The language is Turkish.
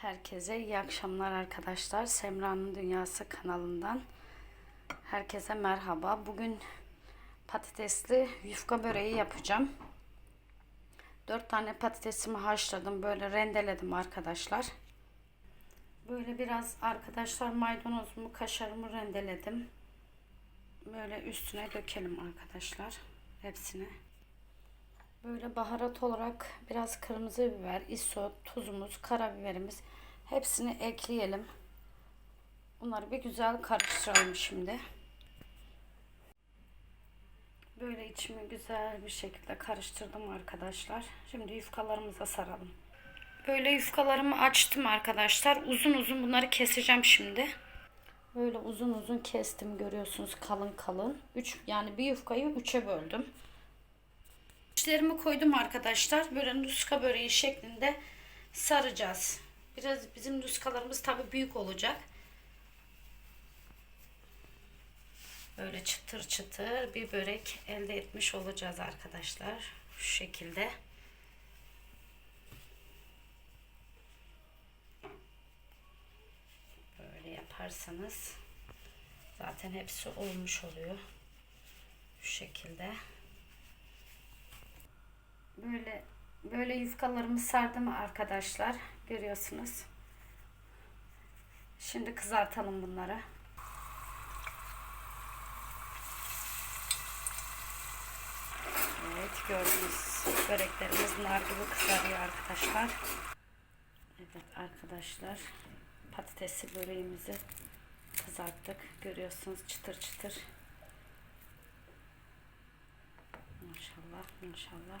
Herkese iyi akşamlar arkadaşlar. Semra'nın Dünyası kanalından herkese merhaba. Bugün patatesli yufka böreği yapacağım. 4 tane patatesimi haşladım. Böyle rendeledim arkadaşlar. Böyle biraz arkadaşlar maydanozumu, kaşarımı rendeledim. Böyle üstüne dökelim arkadaşlar. Hepsini. Böyle baharat olarak biraz kırmızı biber, isot, tuzumuz, karabiberimiz hepsini ekleyelim. Bunları bir güzel karıştıralım şimdi. Böyle içimi güzel bir şekilde karıştırdım arkadaşlar. Şimdi yufkalarımıza saralım. Böyle yufkalarımı açtım arkadaşlar. Uzun uzun bunları keseceğim şimdi. Böyle uzun uzun kestim görüyorsunuz kalın kalın. 3 yani bir yufkayı 3'e böldüm. İçlerimi koydum arkadaşlar. Böyle nuska böreği şeklinde saracağız. Biraz bizim nuskalarımız tabi büyük olacak. Böyle çıtır çıtır bir börek elde etmiş olacağız arkadaşlar. Şu şekilde. Böyle yaparsanız zaten hepsi olmuş oluyor. Şu şekilde. Böyle böyle yufkalarımı sardım arkadaşlar. Görüyorsunuz. Şimdi kızartalım bunları. Evet gördüğünüz böreklerimiz nar gibi kızarıyor arkadaşlar. Evet arkadaşlar patatesli böreğimizi kızarttık. Görüyorsunuz çıtır çıtır. Maşallah maşallah.